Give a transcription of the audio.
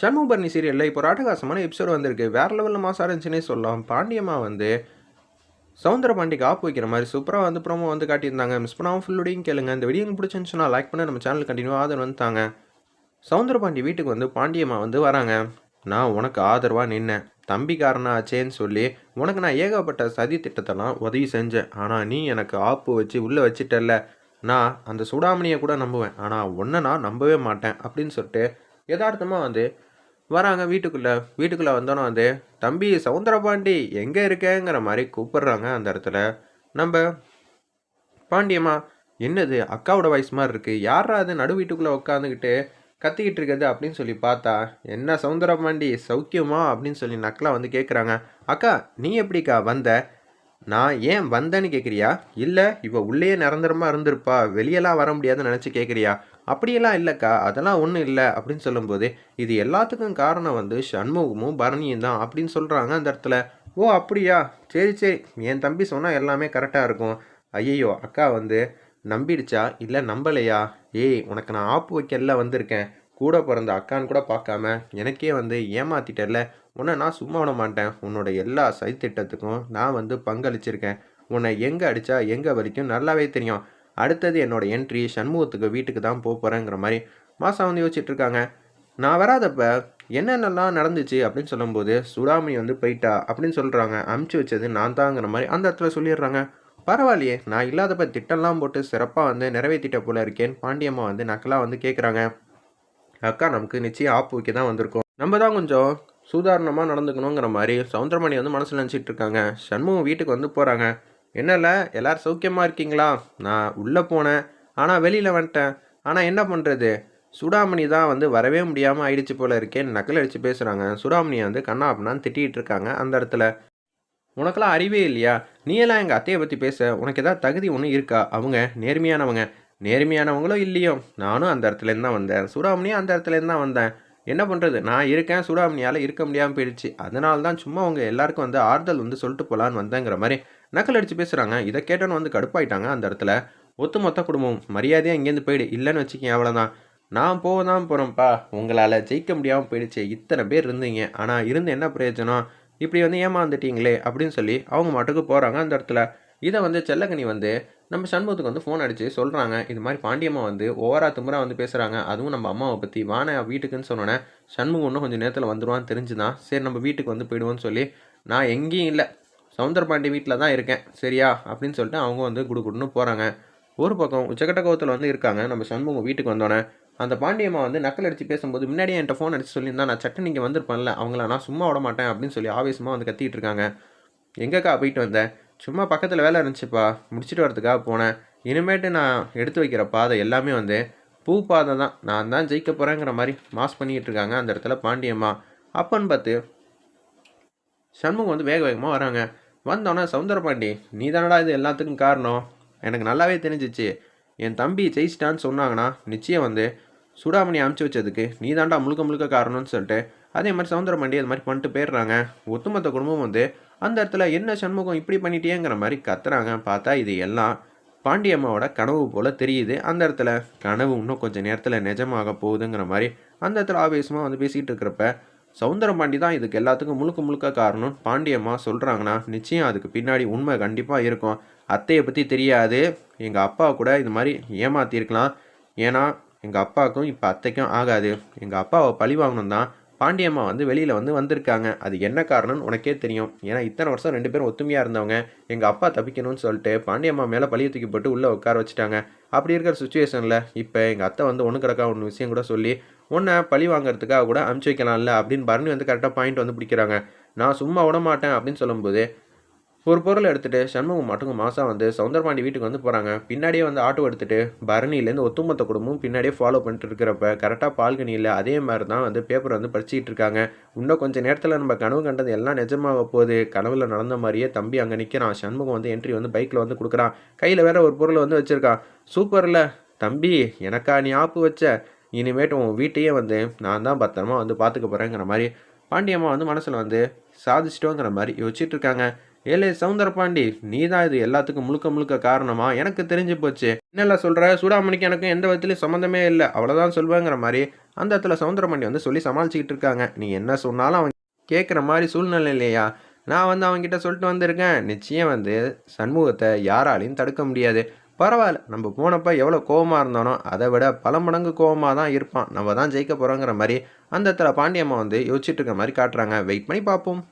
சண்முகபரணி சீரியலில் இப்போ ஒரு அட்டகாசமான எபிசோடு வந்திருக்கு. வேற லெவலில் மாசம் இருந்துச்சுன்னே சொல்லலாம். பாண்டியம்மா வந்து சவுந்தர பாண்டிக்கு ஆப் வைக்கிற மாதிரி சூப்பராக வந்து ப்ரோமோ வந்து காட்டியிருந்தாங்க. மிஸ் பண்ணாமல் ஃபுல்லுடையும் கேளுங்க. இந்த வீடியோ பிடிச்சிருந்துச்சுன்னா லைக் பண்ணி. நம்ம சேனல் கண்டினியூ ஆதரவு வந்துட்டாங்க. சவுந்தர பாண்டி வீட்டுக்கு வந்து பாண்டியம்மா வந்து வராங்க. நான் உனக்கு ஆதரவாக நின்னேன். தம்பிக்காரனாச்சேன்னு சொல்லி உனக்கு நான் ஏகப்பட்ட சதி திட்டத்தெல்லாம் உதவி செஞ்சேன். ஆனால் நீ எனக்கு ஆப்பு வச்சு உள்ளே வச்சுட்டல நான் அந்த சுடாமணியை கூட நம்புவேன். ஆனால் ஒன்றை நான் நம்பவே மாட்டேன் அப்படின்னு சொல்லிட்டு யதார்த்தமாக வந்து வராங்க வீட்டுக்குள்ளே. வீட்டுக்குள்ளே வந்தோன்னே வந்து தம்பி சவுந்தரபாண்டி எங்கே இருக்கேங்கிற மாதிரி கூப்பிடுறாங்க அந்த இடத்துல. நம்ம பாண்டியம்மா என்னது? அக்காவோட வயசு மாதிரி இருக்குது யாரா அது நடு வீட்டுக்குள்ளே உட்காந்துக்கிட்டு கத்திக்கிட்டு இருக்குது அப்படின்னு சொல்லி பார்த்தா என்ன சவுந்தரபாண்டி சௌக்கியமா? அப்படின்னு சொல்லி நக்கலாக வந்து கேட்குறாங்க அக்கா நீ எப்படிக்கா வந்த? நான் ஏன் வந்தேன்னு கேட்குறியா இல்லை இப்போ உள்ளேயே நிரந்தரமாக இருந்திருப்பா. வெளியெல்லாம் வர முடியாதுன்னு நினச்சி கேட்குறியா அப்படியெல்லாம் இல்லைக்கா அதெல்லாம் ஒன்றும் இல்லை அப்படின்னு சொல்லும்போது இது எல்லாத்துக்கும் காரணம் வந்து சண்முகமும் பரணியும் தான் அப்படின்னு சொல்கிறாங்க அந்த இடத்துல. ஓ அப்படியா? சரி சரி. என் தம்பி சொன்னால் எல்லாமே கரெக்டாக இருக்கும். ஐயையோ அக்கா வந்து நம்பிடுச்சா? இல்லை நம்பலையா? ஏய் உனக்கு நான் ஆப்பு வைக்கல வந்திருக்கேன். கூட பிறந்த அக்கான்னு கூட பார்க்காம எனக்கே வந்து ஏமாத்திட்டல உன்னை நான் சும்மா விட மாட்டேன். உன்னோட எல்லா சதித்திட்டத்துக்கும் நான் வந்து பங்களிச்சிருக்கேன். உன்னை எங்கே அடித்தா எங்கே வலிக்கும் நல்லாவே தெரியும். அடுத்தது என்னோட என்ட்ரி சண்முகத்துக்கு வீட்டுக்கு தான் போக போகிறேங்கிற மாதிரி மாசா வந்து யோசிச்சுட்டு இருக்காங்க. நான் வராதப்ப என்னென்னலாம் நடந்துச்சு அப்படின்னு சொல்லும்போது சுடாமணி வந்து போயிட்டா அப்படின்னு சொல்கிறாங்க அமுச்சு வச்சது நான் தாங்கிற மாதிரி அந்த இடத்துல சொல்லிடுறாங்க. பரவாயில்லையே நான் இல்லாதப்ப திட்டம்லாம் போட்டு சிறப்பாக வந்து நிறைவேற்றிட்ட போல இருக்கேன். பாண்டியம்மா வந்து நக்கலாக வந்து கேட்குறாங்க அக்கா நமக்கு நிச்சயம் ஆப்பு வைக்க தான் வந்திருக்கோம். நம்ம தான் கொஞ்சம் சூதாரணமாக நடந்துக்கணுங்கிற மாதிரி சவுந்தரமணி வந்து மனசில் நினச்சிட்டு இருக்காங்க. சண்முகம் வீட்டுக்கு வந்து போகிறாங்க என்னல எல்லாரும் சௌக்கியமாக இருக்கீங்களா? நான் உள்ளே போனேன். ஆனால் வெளியில் வந்துட்டேன். ஆனால் என்ன பண்ணுறது சுடாமணி தான் வந்து வரவே முடியாமல் ஆயிடுச்சு போல இருக்கேன்னு நக்கல் அடித்து பேசுகிறாங்க சுடாமணியை வந்து கண்ணா அப்படின்னான்னு திட்டிகிட்டு இருக்காங்க அந்த இடத்துல. உனக்கெல்லாம் அறிவே இல்லையா? நீ எல்லாம் எங்கள் அத்தையை பற்றி பேச? உனக்கு ஏதாவது தகுதி ஒன்றும் இருக்கா? அவங்க நேர்மையானவங்க. நேர்மையானவங்களோ இல்லையோ? நானும் அந்த இடத்துலேருந்து தான் வந்தேன். சுடாமணியும் அந்த இடத்துலேருந்து தான் வந்தேன். என்ன பண்ணுறது நான் இருக்கேன் சூடாமணியால் இருக்க முடியாமல் போயிடுச்சு. அதனால தான் சும்மா அவங்க எல்லாருக்கும் வந்து ஆறுதல் வந்து சொல்லிட்டு போகலான்னு வந்தேங்கிற மாதிரி நக்கல் அடித்து பேசுகிறாங்க இதை கேட்டோன்னு வந்து கடுப்பாயிட்டாங்க அந்த இடத்துல. ஒத்து மொத்த குடும்பம் மரியாதையாக இங்கேருந்து போயிடு இல்லைன்னு வச்சுக்கேன் அவ்வளோதான் நான் போக தான் போகிறேன்ப்பா உங்களால் ஜெயிக்க முடியாமல் போயிடுச்சு. இத்தனை பேர் இருந்தீங்க. ஆனால் இருந்து என்ன பிரயோஜனம்? இப்படி வந்து ஏமாந்துட்டீங்களே அப்படின்னு சொல்லி அவங்க மாட்டுக்கு போகிறாங்க அந்த இடத்துல. இதை வந்து செல்லக்கனி வந்து நம்ம சண்முகத்துக்கு வந்து ஃபோன் அடித்து சொல்கிறாங்க இது மாதிரி பாண்டியம்மா வந்து ஓவரா திமுறா வந்து பேசுகிறாங்க அதுவும் நம்ம அம்மாவை பற்றி வான வீட்டுக்குன்னு சொன்னோன்னே சண்முகம் இன்னும் கொஞ்சம் நேரத்தில் வந்துடுவான்னு தெரிஞ்சுதான். சரி நம்ம வீட்டுக்கு வந்து போயிடுவோன்னு சொல்லி நான் எங்கேயும் இல்லை. சவுந்தர பாண்டி வீட்டில் தான் இருக்கேன். சரியா? அப்படின்னு சொல்லிட்டு அவங்க வந்து குடுகுடுன்னு போகிறாங்க ஒரு பக்கம் உச்சக்கட்ட கோவத்தில் வந்து இருக்காங்க. நம்ம சண்முகம் வீட்டுக்கு வந்தோடனே அந்த பாண்டியம்மா வந்து நக்கல் அடித்து பேசும்போது முன்னாடியே என்கிட்ட ஃபோன் அடித்து சொல்லியிருந்தா நான் சட்டை இங்கே வந்திருப்பேன்ல அவங்கள நான் சும்மா விட மாட்டேன். அப்படின்னு சொல்லி ஆவேசமாக வந்து கத்திட்டு இருக்காங்க. எங்கக்கா போயிட்டு வந்தேன் சும்மா பக்கத்தில் வேலை இருந்துச்சுப்பா. முடிச்சுட்டு வரதுக்காக போனேன். இனிமேட்டு நான் எடுத்து வைக்கிற பாதை எல்லாமே வந்து பூ பாதை தான். நான் தான் ஜெயிக்க போகிறேங்கிற மாதிரி மாஸ் பண்ணிக்கிட்டு இருக்காங்க அந்த இடத்துல பாண்டியம்மா. அப்பன்னு பார்த்து சண்முகம் வந்து வேக வேகமாக வராங்க. வந்தோன்னே சவுந்தரபாண்டி நீ தானடா இது எல்லாத்துக்கும் காரணம்? எனக்கு நல்லாவே தெரிஞ்சிச்சு. என் தம்பி ஜெயிச்சிட்டான்னு சொன்னாங்கன்னா நிச்சயம் வந்து சுடாமணி அமுச்சு வச்சதுக்கு நீ தாண்டா முழுக்க முழுக்க காரணம்னு சொல்லிட்டு அதே மாதிரி சவுந்தரபாண்டி அது மாதிரி பண்ணிட்டு போயிடுறாங்க. ஒட்டுமொத்த குடும்பம் வந்து அந்த இடத்துல என்ன சண்முகம் இப்படி பண்ணிட்டேங்கிற மாதிரி கத்துறாங்க. பார்த்தா இது எல்லாம் பாண்டியம்மாவோட கனவு போல் தெரியுது. அந்த இடத்துல கனவு இன்னும் கொஞ்சம் நேரத்தில் நிஜமாக போகுதுங்கிற மாதிரி அந்த இடத்துல ஆவேசமாக வந்து பேசிக்கிட்டு இருக்கிறப்ப சவுந்தரபாண்டி தான் இதுக்கு எல்லாத்துக்கும் முழுக்க முழுக்க காரணம். பாண்டியம்மா சொல்கிறாங்கன்னா நிச்சயம் அதுக்கு பின்னாடி உண்மை கண்டிப்பாக இருக்கும். அத்தையை பற்றி தெரியாது. எங்கள் அப்பா கூட இது மாதிரி ஏமாற்றிருக்கலாம் ஏன்னா எங்கள் அப்பாவுக்கும் இப்போ அத்தைக்கும் ஆகாது. எங்கள் அப்பாவை பழி வாங்கணும் தான் பாண்டியம்மா வந்து வெளியில் வந்து வந்திருக்காங்க. அது என்ன காரணம்னு உனக்கே தெரியும். ஏன்னா இத்தனை வருஷம் ரெண்டு பேரும் ஒத்துமையாக இருந்தவங்க. எங்கள் அப்பா தப்பிக்கணும்னு சொல்லிட்டு பாண்டியம்மா மேலே பழிய தூக்கி போட்டு உள்ளே உட்கார வச்சுட்டாங்க. அப்படி இருக்கிற சுச்சுவேஷனில் இப்போ எங்கள் அத்தை வந்து ஒன்று கிடக்கா ஒன்று விஷயம் கூட சொல்லி உன்னை பழி வாங்குறதுக்காக கூட அமுச்சு வைக்கலாம்ல அப்படின்னு பரணி வந்து கரெக்டாக பாயிண்ட் வந்து பிடிக்கிறாங்க. நான் சும்மா விட மாட்டேன் அப்படின்னு சொல்லும்போது ஒரு பொருளை எடுத்துகிட்டு சண்முகம் மட்டும் மாதம் வந்து சவுந்தரபாண்டி வீட்டுக்கு வந்து போகிறாங்க பின்னாடியே வந்து ஆட்டோ எடுத்துகிட்டு பரணியிலேருந்து ஒத்துமொத்த குடும்பம் பின்னாடியே ஃபாலோ பண்ணிட்டு இருக்கிறப்ப கரெக்டாக பால்கனியில் அதே மாதிரி தான் வந்து பேப்பர் வந்து படிச்சுக்கிட்டு இருக்காங்க. இன்னும் கொஞ்சம் நேரத்தில் நம்ம கனவு கண்டது எல்லாம் நிஜமாக போகுது. கனவில் நடந்த மாதிரியே தம்பி அங்கே நிற்கிறான் சண்முகம் வந்து என்ட்ரி வந்து பைக்கில் வந்து கொடுக்குறான். கையில் வேற ஒரு பொருளை வந்து வச்சுருக்கான். சூப்பரில் தம்பி எனக்கா நீ ஆப்பு வச்ச? இனிமேட்டு உன் வீட்டையே வந்து நான் தான் பத்திரமா வந்து பார்த்துக்க போகிறேங்கிற மாதிரி பாண்டியம்மா வந்து மனசில் வந்து சாதிச்சிட்டோங்கிற மாதிரி யோசிச்சுட்டு இருக்காங்க. ஏலே சவுந்தரபாண்டி நீ தான் இது எல்லாத்துக்கும் முழுக்க முழுக்க காரணமா? எனக்கு தெரிஞ்சு போச்சு. என்னெல்லாம் சொல்கிற சூடாமணிக்கு எனக்கும் எந்த விதத்துலையும் சம்மந்தமே இல்லை. அவ்வளோதான் சொல்வேங்கிற மாதிரி அந்த இடத்துல சவுந்தரபாண்டி வந்து சொல்லி சமாளிச்சுக்கிட்டு இருக்காங்க. நீ என்ன சொன்னாலும் அவன் கேட்குற மாதிரி சூழ்நிலை இல்லையா? நான் வந்து அவன்கிட்ட சொல்லிட்டு வந்திருக்கேன். நிச்சயம் வந்து சண்முகத்தை யாராலையும் தடுக்க முடியாது. பரவாயில்ல நம்ம போனப்போ எவ்வளோ கோவமாக இருந்தானோ அதை விட பல மடங்கு கோவமாக தான் இருப்பான். நம்ம தான் ஜெயிக்க போகிறோங்கிற மாதிரி அந்த இடத்துல பாண்டியம்மா வந்து யோசிச்சுட்டு இருக்க மாதிரி காட்டுறாங்க. வெயிட் பண்ணி பார்ப்போம்.